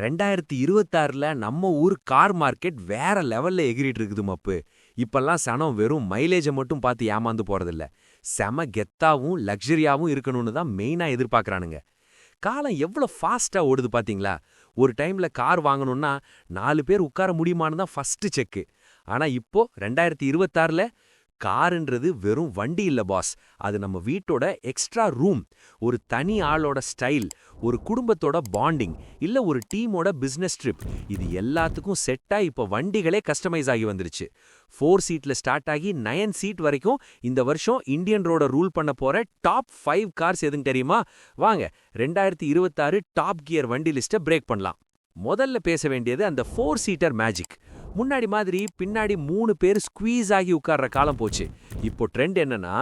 ரெண்டாயிரத்தி இருபத்தாறுல நம்ம ஊர் கார் மார்க்கெட் வேற லெவல்ல எகிரிட்டு இருக்குது மப்பு. இப்பெல்லாம் சனம் வெறும் மைலேஜை மட்டும் பார்த்து ஏமாந்து போறதில்ல. செம கெத்தாவும் லக்ஸரியாவும் இருக்கணும்னு தான் மெயினா எதிர்பார்க்கறானுங்க. காலம் எவ்வளவு ஃபாஸ்டா ஓடுது பாத்தீங்களா? ஒரு டைம்ல கார் வாங்கணும்னா நாலு பேர் உட்கார முடியுமான்னு தான் ஃபர்ஸ்ட் செக்கு ஆனா இப்போ ரெண்டாயிரத்தி இருபத்தாறுல காருன்றது வெறும் வண்டி இல்ல பாஸ் அது நம்ம வீட்டோட எக்ஸ்ட்ரா ரூம் ஒரு தனி ஆளோட ஸ்டைல் ஒரு குடும்பத்தோட பாண்டிங் இல்ல ஒரு டீமோட பிசினஸ் ட்ரிப் இது எல்லாத்துக்கும் செட்டா இப்போ வண்டிகளே கஸ்டமைஸ் ஆகி வந்துருச்சு. ஃபோர் சீட்ல ஸ்டார்ட் ஆகி நயன் சீட் வரைக்கும் இந்த வருஷம் இந்தியன் ரோட ரூல் பண்ண போற டாப் ஃபைவ் கார்ஸ் எதுன்னு தெரியுமா? வாங்க ரெண்டாயிரத்தி இருபத்தாறு டாப் கியர் வண்டி லிஸ்ட்டை பிரேக் பண்ணலாம். முதல்ல பேச வேண்டியது அந்த ஃபோர் சீட்டர் மேஜிக் முன்னாடி மாதிரி பின்னாடி மூணு பேர் ஸ்குவீஸ் ஆகி உட்கார்ற காலம் போச்சு. இப்போ ட்ரெண்ட் என்னன்னா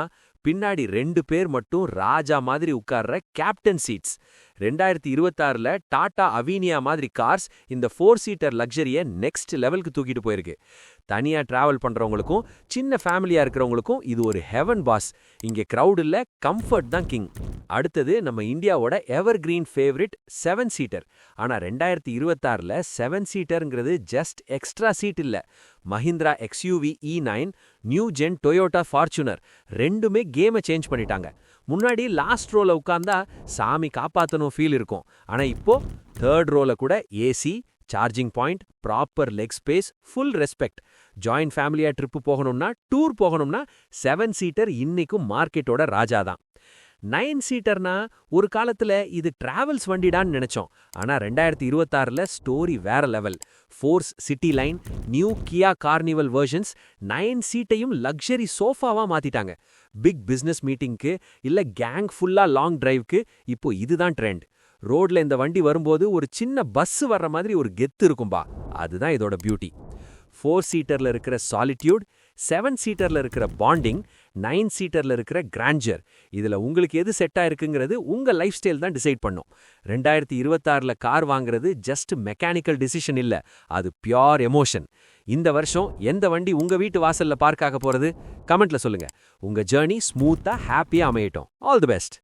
பின்னாடி ரெண்டு பேர் மட்டும் ராஜா மாதிரி உட்கார்ற கேப்டன் சீட்ஸ் ரெண்டாயிரத்தி இருபத்தாறுல டாடா அவீனியா மாதிரி கார்ஸ் இந்த ஃபோர் சீட்டர் லக்ஸரியை நெக்ஸ்ட் லெவலுக்கு தூக்கிட்டு போயிருக்கு. தனியாக டிராவல் பண்ணுறவங்களுக்கும் சின்ன ஃபேமிலியாக இருக்கிறவங்களுக்கும் இது ஒரு ஹெவன் பாஸ் இங்கே கிரவுட் இல்லை கம்ஃபர்ட் தான் கிங் அடுத்தது நம்ம இந்தியாவோட evergreen favourite seven seater ஆனால் ரெண்டாயிரத்தி இருபத்தாறுல செவன் சீட்டர்ங்கிறது ஜஸ்ட் எக்ஸ்ட்ரா சீட் இல்ல. Mahindra XUV E nine new gen Toyota Fortuner ரெண்டுமே கேமை சேஞ்ச் பண்ணிட்டாங்க. முன்னாடி லாஸ்ட் ரோல உட்காந்தா சாமி காப்பாற்றணும் ஃபீல் இருக்கும். ஆனா இப்போ தேர்ட் ரோல கூட AC charging point proper leg space full respect joint ஃபேமிலியா ட்ரிப்பு போகணும்னா டூர் போகணும்னா செவன் சீட்டர் இன்னைக்கும் மார்க்கெட்டோட ராஜா தான். நைன் சீட்டர்னா ஒரு காலத்துல இது டிராவல்ஸ் வண்டிடான்னு நினைச்சோம். ஆனா ரெண்டாயிரத்தி இருபத்தாறில் ஸ்டோரி வேற level. Force city line new Kia carnival versions nine சீட்டையும் luxury சோஃபாவா மாத்திட்டாங்க. பிக் பிசினஸ் மீட்டிங்க்கு இல்ல கேங் ஃபுல்லா லாங் டிரைவ்க்கு இப்போ இதுதான் ட்ரெண்ட். ரோட்ல இந்த வண்டி வரும்போது ஒரு சின்ன பஸ் வர்ற மாதிரி ஒரு கெத்து இருக்கும்பா. அதுதான் இதோட பியூட்டி. ஃபோர் சீட்டர்ல இருக்கிற சாலிட்யூட் செவன் சீட்டர்ல இருக்கிற பாண்டிங் நைன் சீட்டர்ல இருக்கிற கிராண்டர் இதுல உங்களுக்கு எது செட் ஆயிருக்குங்கிறது உங்க லைஃப் ஸ்டைல் தான் டிசைட் பண்ணும். ரெண்டாயிரத்தி இருபத்தாறில் கார் வாங்குறது ஜஸ்ட் மெக்கானிக்கல் டிசிஷன் இல்ல. அது பியோர் எமோஷன் இந்த வருஷம் எந்த வண்டி உங்க வீட்டு வாசல்ல பார்க்காக போகிறது போறது? கமெண்ட்ல சொல்லுங்க. உங்க ஜேர்னி ஸ்மூத்தா ஹாப்பியா அமையட்டும். All the best